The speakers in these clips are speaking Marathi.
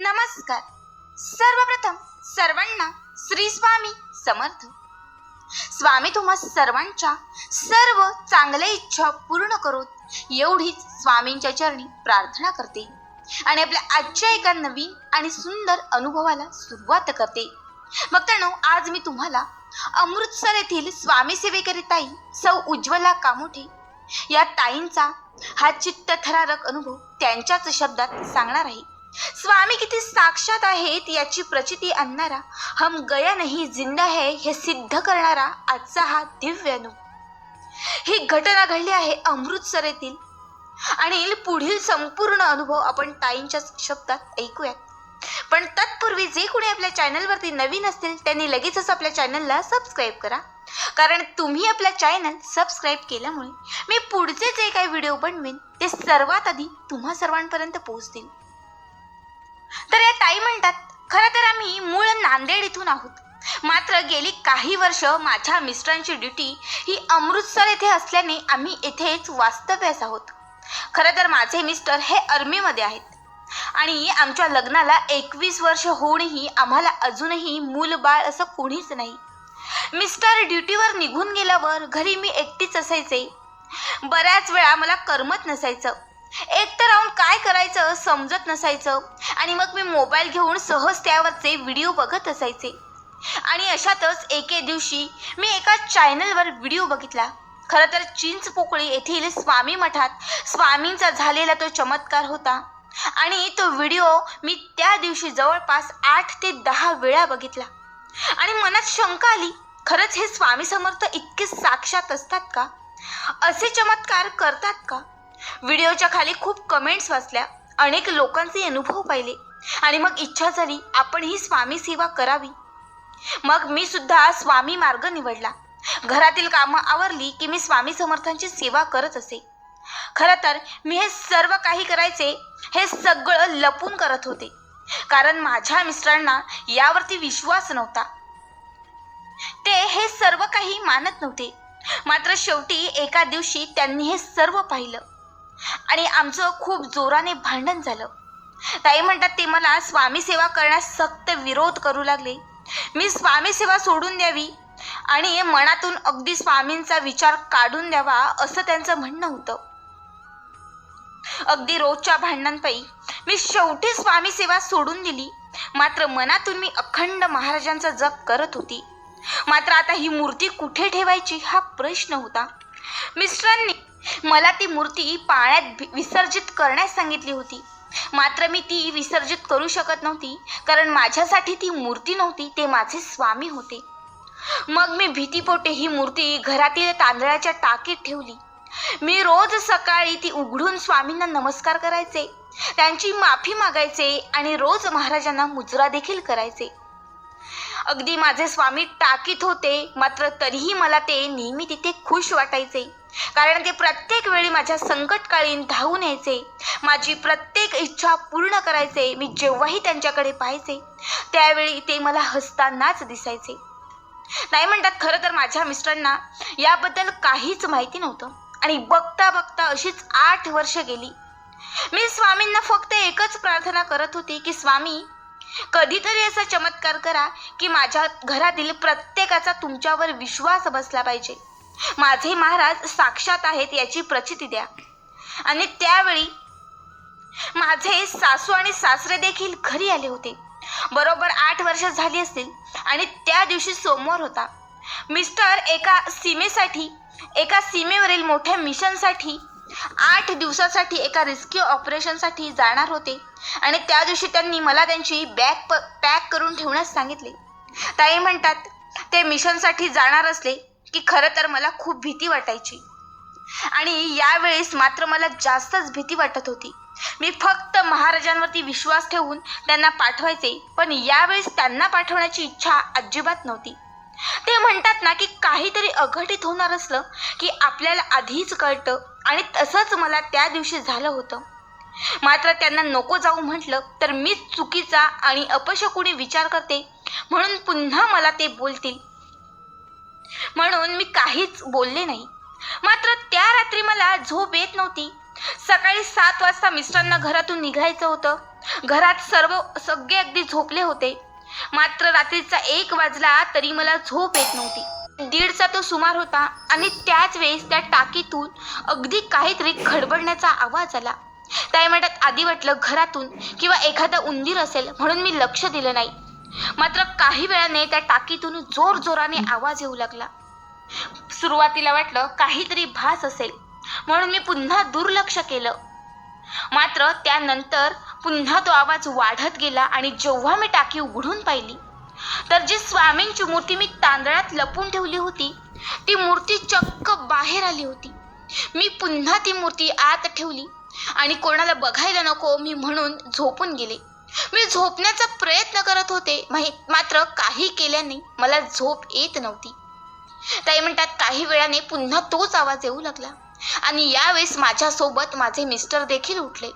नमस्कार. सर्वप्रथम सर्वांना श्री स्वामी समर्थ. स्वामी तुम्हा सर्वांच्या सर्व चांगल्या इच्छा पूर्ण करोत एवढीच स्वामींच्या चरणी प्रार्थना करते आणि आपल्या आजच्या एका नवीन आणि सुंदर अनुभवाला सुरुवात करते. मग त्यानो आज मी तुम्हाला अमृतसर येथील स्वामी सेवेकरी ताई सौ उज्ज्वला कामोठे या ताईंचा हा चित्तथरारक अनुभव त्यांच्याच शब्दात सांगणार आहे. स्वामी किती साक्षात आहेत याची प्रचिती आणणारा हम गया नाही जिंदा है हे सिद्ध करणारा आजचा हा दिव्य अनुभव ही घटना घडली आहे अमृतसर येथील आणि पुढील संपूर्ण अनुभव आपण ताईंच्या शब्दात ऐकूयात. पण तत्पूर्वी जे कोणी आपल्या चॅनलवरती नवीन असतील त्यांनी लगेचच आपल्या चॅनलला सबस्क्राईब करा. कारण तुम्ही आपला चॅनल सबस्क्राईब केल्यामुळे मी पुढचे जे काही व्हिडिओ बनवेन ते सर्वात आधी तुम्हा सर्वांपर्यंत पोहोचतील. तर या ताई म्हणतात खरं तर आम्ही मूळ नांदेड इथून आहोत. मात्र गेली काही वर्ष माझ्या मिस्टरांची ड्युटी ही अमृतसर येथे असल्याने आम्ही येथेच वास्तव्यास आहोत. खरं तर माझे मिस्टर हे आर्मीमध्ये आहेत. आणि आमच्या लग्नाला एकवीस वर्ष होऊनही आम्हाला अजूनही मूल बाळ असं कोणीच नाही. मिस्टर ड्युटीवर निघून गेल्यावर घरी मी एकटीच असायचे. बऱ्याच वेळा मला करमत नसायचं. एकतर काय करायचं समजत नसायचं. आणि मग मी मोबाईल घेऊन सहज त्यावरचे व्हिडिओ बघत असायचे. आणि अशातच एके दिवशी मी एका चॅनलवर व्हिडिओ बघितला. खरं तर चिंचपोकळी येथील स्वामी मठात स्वामींचा झालेला तो चमत्कार होता. आणि तो व्हिडिओ मी त्या दिवशी जवळपास आठ ते दहा वेळा बघितला. आणि मनात शंका आली खरंच हे स्वामी समर्थ इतके साक्षात असतात का? असे चमत्कार करतात का? व्हिडिओच्या खाली खूप कमेंट्स वाचल्या. अनेक लोकांचे अनुभव पाहिले. आणि मग इच्छा झाली आपण ही स्वामी सेवा करावी. मग मी सुद्धा स्वामी मार्ग निवडला. घरातील कामं आवरली की मी स्वामी समर्थांची सेवा करत असे. खरं तर मी हे सर्व काही करायचे हे सगळं लपून करत होते. कारण माझ्या मिस्टरांना यावरती विश्वास नव्हता. ते हे सर्व काही मानत नव्हते. मात्र शेवटी एका दिवशी त्यांनी हे सर्व पाहिलं. आणि आमचं खूप जोराने भांडण झालं. ताई म्हणतात ते मला स्वामी सेवा करण्यास सक्त विरोध करू लागले. मी स्वामी सेवा सोडून द्यावी आणि मनातून अगदी स्वामींचा विचार काढून द्यावा असं त्यांचं म्हणणं होतं. अगदी रोजच्या भांडणांपायी मी शेवटी स्वामी सेवा सोडून दिली. मात्र मनातून मी अखंड महाराजांचा जप करत होती. मात्र आता ही मूर्ती कुठे ठेवायची हा प्रश्न होता. मिस्टरांनी मला ती मूर्ती पाण्यात भि- विसर्जित करण्यास सांगितली होती. मात्र मी ती विसर्जित करू शकत नव्हती कारण माझ्यासाठी ती मूर्ती नव्हती ते माझे स्वामी होते. मग मी भीतीपोटे ही मूर्ती घरातील तांदळाच्या टाकीत ठेवली. मी रोज सकाळी ती उघडून स्वामींना नमस्कार करायचे त्यांची माफी मागायचे आणि रोज महाराजांना मुजरा देखील करायचे. अगदी माझे स्वामी टाकीत होते मात्र तरीही मला ते नेहमी तिथे खुश वाटायचे. कारण ते प्रत्येक वेळी माझ्या संकटकाळीन धावून यायचे. माझी प्रत्येक इच्छा पूर्ण करायचे मी जेव्हाही त्यांच्याकडे पाहायचे त्यावेळी ते मला हसतानाच दिसायचे. नाही म्हणतात खरं तर माझ्या मिस्टरांना याबद्दल काहीच माहिती नव्हतं. आणि बघता बघता अशीच आठ वर्ष गेली. मी स्वामींना फक्त एकच प्रार्थना करत होती की स्वामी कधीतरी असा चमत्कार करा की माझ्या घरातील प्रत्येकाचा तुमच्यावर विश्वास बसला पाहिजे. माझे महाराज साक्षात आहेत याची प्रचिती द्या. आणि त्यावेळी माझे सासू आणि सासरे देखील घरी आले होते. बरोबर आठ वर्ष झाली असतील आणि त्या दिवशी सोमवार होता. मिस्टर एका सीमेसाठी एका सीमेवरील मोठ्या मिशनसाठी आठ दिवसासाठी एका रिस्क्यू ऑपरेशनसाठी जाणार होते. आणि त्या दिवशी त्यांनी मला त्यांची बॅग प पॅक करून ठेवण्यास सांगितले. ताई म्हणतात ते मिशनसाठी जाणार असले की खरं तर मला खूप भीती वाटायची. आणि यावेळेस मात्र मला जास्तच भीती वाटत होती. मी फक्त महाराजांवरती विश्वास ठेवून त्यांना पाठवायचे पण यावेळेस त्यांना पाठवण्याची इच्छा अजिबात नव्हती. ते म्हणतात ना की काहीतरी अघटित होणार असलं की आपल्याला आधीच कळतं आणि तसंच मला त्या दिवशी झालं होतं. मात्र त्यांना नको जाऊ म्हटलं तर मीच चुकीचा आणि अपशकुणी विचार करते. म्हणून पुन्हा मला ते बोलतील. म्हणून मी काहीच बोलले नाही. मात्र त्या रात्री मला झोप येत नव्हती. सकाळी सात वाजता मिस्टरांना घरातून निघायचं होतं. घरात सर्व सगळे अगदी झोपले होते. मात्र रात्रीचा एक वाजला तरी मला झोप येत नव्हती. दीडचा तो सुमार होता आणि त्याच वेळेस त्या टाकीतून अगदी काहीतरी खडबडण्याचा आवाज आला. त्या म्हणतात आधी वाटलं घरातून किंवा एखादा उंदीर असेल म्हणून मी लक्ष दिलं नाही. मात्र काही वेळाने त्या टाकीतून जोर जोराने आवाज येऊ लागला. सुरुवातीला वाटलं काहीतरी भास असेल म्हणून मी पुन्हा दुर्लक्ष केलं. मात्र त्यानंतर पुन्हा तो आवाज वाढत गेला आणि जेव्हा मी टाकी उघडून पाहिली तर जी स्वामींची मूर्ती मी तांदळात लपून ठेवली होती ती मूर्ती चक्क बाहेर आली होती. मी पुन्हा ती मूर्ती आत ठेवली आणि कोणाला बघायला नको मी म्हणून झोपून गेले. मी झोपण्याचा प्रयत्न करत होते मात्र काही केल्याने मला झोप येत नव्हती. ताई म्हणतात काही वेळाने पुन्हा तोच आवाज येऊ लागला आणि यावेळेस माझ्यासोबत माझे मिस्टर देखील उठले.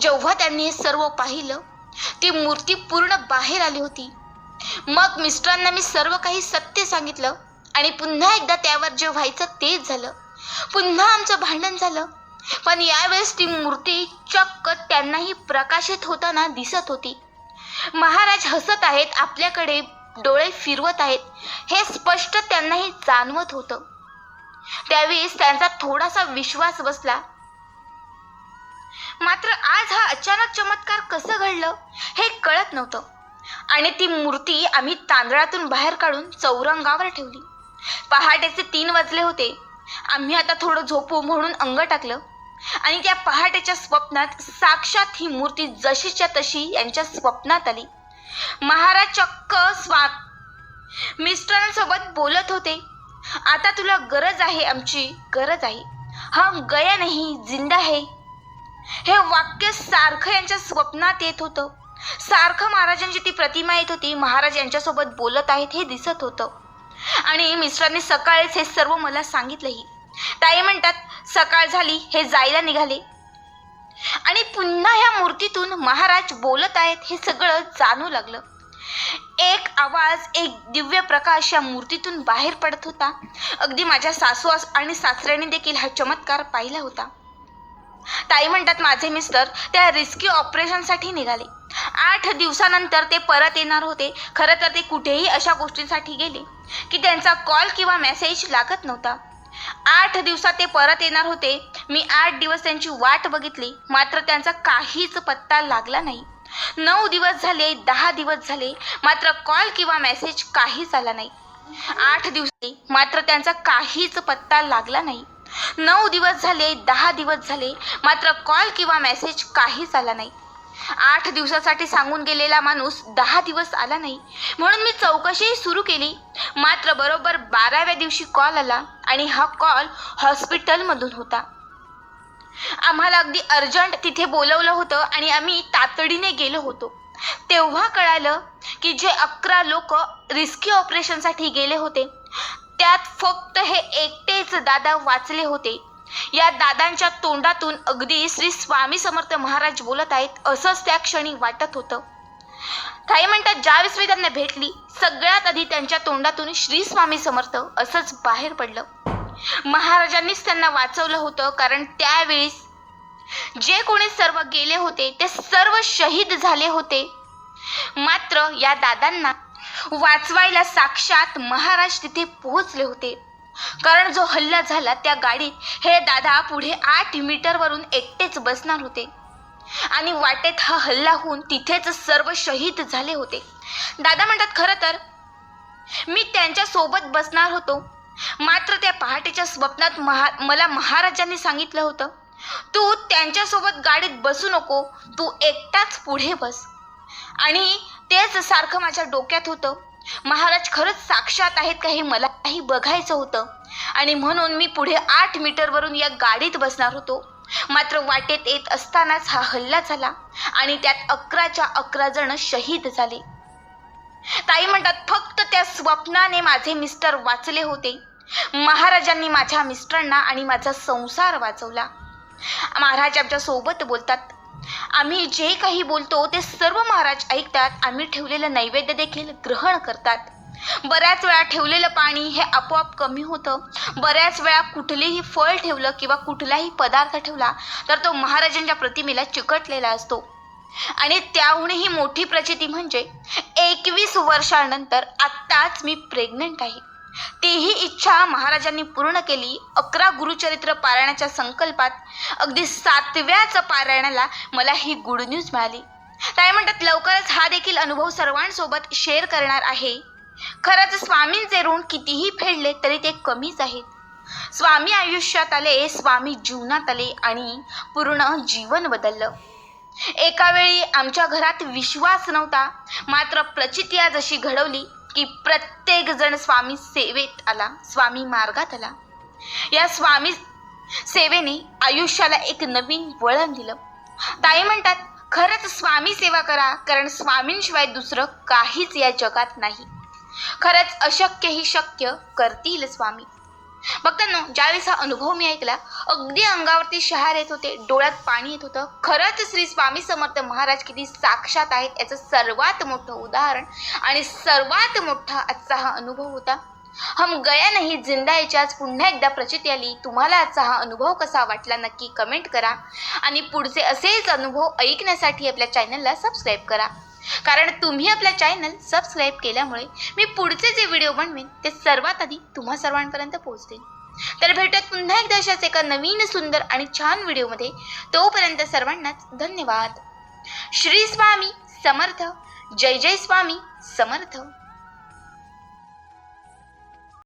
जेव्हा त्यांनी हे सर्व पाहिलं ती मूर्ती पूर्ण बाहेर आली होती. मग मिस्टरांना मी सर्व काही सत्य सांगितलं आणि पुन्हा एकदा त्यावर जे व्हायचं तेच झालं. पुन्हा आमचं भांडण झालं. पण यावेळेस ती मूर्ती चक्क त्यांनाही प्रकाशित होताना दिसत होती. महाराज हसत आहेत आपल्याकडे डोळे फिरवत आहेत हे स्पष्ट त्यांनाही जाणवत होतं. त्यावेळेस त्यांचा थोडासा विश्वास बसला. मात्र आज हा अचानक चमत्कार कसं घडलं हे कळत नव्हतं. आणि ती मूर्ती आम्ही तांदळातून बाहेर काढून चौरंगावर ठेवली. पहाटेचे तीन वाजले होते. आम्ही आता थोडं झोपू म्हणून अंग टाकलं. आणि त्या पहाटेच्या स्वप्नात साक्षात ही मूर्ती जशीच्या तशी यांच्या स्वप्नात आली. महाराज चक्क स्वा मिस्टरांसोबत बोलत होते. आता तुला गरज आहे आमची गरज आहे. हम गया नाही जिंदा है. हे वाक्य सारखं यांच्या स्वप्नात येत होतं. सारखं महाराजांची ती प्रतिमा येत होती. महाराज यांच्यासोबत बोलत आहेत हे दिसत होतं. आणि मिस्टरांनी सकाळीच हे सर्व मला सांगितलंही ताई म्हणतात सकाळ झाली हे जायला निघाले. आणि पुन्हा ह्या मूर्तीतून महाराज बोलत आहेत हे सगळं जाणू लागलं. एक आवाज एक दिव्य प्रकाश या मूर्तीतून बाहेर पडत होता. अगदी माझ्या सासू आणि सासऱ्याने देखील हा चमत्कार पाहिला होता. ताई म्हणतात माझे मिस्टर त्या रिस्क्यू ऑपरेशनसाठी निघाले. आठ दिवसानंतर ते परत येणार होते. खरं तर ते कुठेही अशा गोष्टींसाठी गेले की त्यांचा कॉल किंवा मेसेज लागत नव्हता. आठ दिवसात ते परत येणार होते. मी आठ दिवस त्यांची वाट बघितली. मात्र त्यांचा काहीच पत्ता लागला नाही. नऊ दिवस झाले दहा दिवस झाले. मात्र कॉल किंवा मेसेज काहीच आला नाही. आठ दिवस मात्र त्यांचा काहीच पत्ता लागला नाही. नऊ दिवस झाले दहा दिवस झाले मात्र कॉल किंवा मेसेज काहीच आला नाही. आठ दिवसासाठी सांगून गेलेला माणूस दहा दिवस आला नाही. म्हणून मी चौकशी सुरू केली. मात्र बरोबर बाराव्या दिवशी कॉल आला आणि हा कॉल हॉस्पिटलमधून होता. आम्हाला अगदी अर्जंट तिथे बोलवलं होतं आणि आम्ही तातडीने गेलो होतो. तेव्हा कळालं की जे अकरा लोक रिस्क्यू ऑपरेशनसाठी गेले होते त्यात फक्त हे एकटेच दादा वाचले होते. या दादांच्या तोंडातून अगदी श्री स्वामी समर्थ महाराज बोलत आहेत असंच त्या क्षणी वाटत होतं. काही म्हणतात ज्यावेळेस मी त्यांना भेटली सगळ्यात आधी त्यांच्या तोंडातून श्री स्वामी समर्थ असंच बाहेर पडलं. महाराजांनीच त्यांना वाचवलं होतं कारण त्यावेळेस जे कोणी सर्व गेले होते ते सर्व शहीद झाले होते. मात्र या दादांना वाचवायला साक्षात महाराज तिथे पोहोचले होते. कारण जो हल्ला झाला त्या गाडीत हे दादा पुढे आठ मीटरवरून एकटेच बसणार होते. आणि वाटेत हा हल्ला होऊन तिथेच सर्व शहीद झाले होते. दादा म्हणतात खरं तर मी त्यांच्यासोबत बसणार होतो. मात्र त्या पहाटेच्या स्वप्नात महा मला महाराजांनी सांगितलं होतं तू त्यांच्यासोबत गाडीत बसू नको तू एकटाच पुढे बस. आणि तेच सारखं माझ्या डोक्यात होतं. महाराज खरंच साक्षात आहेत का हे मलाही बघायचं होतं. आणि म्हणून मी पुढे आठ मीटरवरून या गाडीत बसणार होतो. मात्र वाटेत येत असतानाच हा हल्ला झाला आणि त्यात अकराच्या अकरा जण शहीद झाले. ताई म्हणतात फक्त त्या स्वप्नाने माझे मिस्टर वाचले होते. महाराजांनी माझ्या मिस्टरांना आणि माझा संसार वाचवला. महाराज आमच्यासोबत बोलतात आम्ही जे काही बोलतो ते सर्व महाराज ऐकतात. आम्ही ठेवलेलं नैवेद्य देखील ग्रहण करतात. बऱ्याच वेळा ठेवलेलं पाणी हे आपोआप कमी होतं. बऱ्याच वेळा कुठलेही फळ ठेवलं किंवा कुठलाही पदार्थ ठेवला तर तो महाराजांच्या प्रतिमेला चिकटलेला असतो. आणि त्याहूनही मोठी प्रचिती म्हणजे एकवीस वर्षानंतर आत्ताच मी प्रेग्नंट आहे. तीही इच्छा महाराजांनी पूर्ण केली. अकरा गुरुचरित्र पारायणाच्या संकल्पात अगदी सातव्याच पारायणाला मला ही गुड न्यूज मिळाली. काय म्हणतात लवकरच हा देखील अनुभव सर्वांसोबत शेअर करणार आहे. खरंच स्वामींचे ऋण कितीही फेडले तरी ते कमीच आहेत. स्वामी आयुष्यात आले स्वामी जीवनात आले आणि पूर्ण जीवन बदललं. एका वेळी आमच्या घरात विश्वास नव्हता. मात्र प्रचितिया जशी घडवली की प्रत्येक जण स्वामी सेवेत आला स्वामी मार्गात आला. या स्वामी सेवेने आयुष्याला एक नवीन वळण दिलं. ताई म्हणतात खरंच स्वामी सेवा करा कारण स्वामींशिवाय दुसरं काहीच या जगात नाही. खरंच अशक्य ही शक्य करतील स्वामी. भक्तांनो ज्यावेळेस हा अनुभव मी ऐकला अगदी अंगावरती शहार येत होते डोळ्यात पाणी येत होतं. खरंच श्री स्वामी समर्थ महाराज किती साक्षात आहेत याचं सर्वात मोठं उदाहरण आणि सर्वात मोठा आजचा हा अनुभव होता. हम गया नाही जिंदा याच्याच आज पुन्हा एकदा प्रचित आली. तुम्हाला आजचा हा अनुभव कसा वाटला नक्की कमेंट करा. आणि पुढचे असेच अनुभव ऐकण्यासाठी आपल्या चॅनलला सबस्क्राईब करा. कारण तुम्ही आपला चॅनल सबस्क्राईब केल्यामुळे मी पुढचे जे व्हिडिओ बनवेन ते सर्वात आधी तुम्हा सर्वांपर्यंत पोहोचतील तर भेटत पुन्हा एकदा अशाच एका नवीन सुंदर आणि छान व्हिडिओमध्ये तोपर्यंत सर्वांनाच धन्यवाद. श्री स्वामी समर्थ. जय जय स्वामी समर्थ.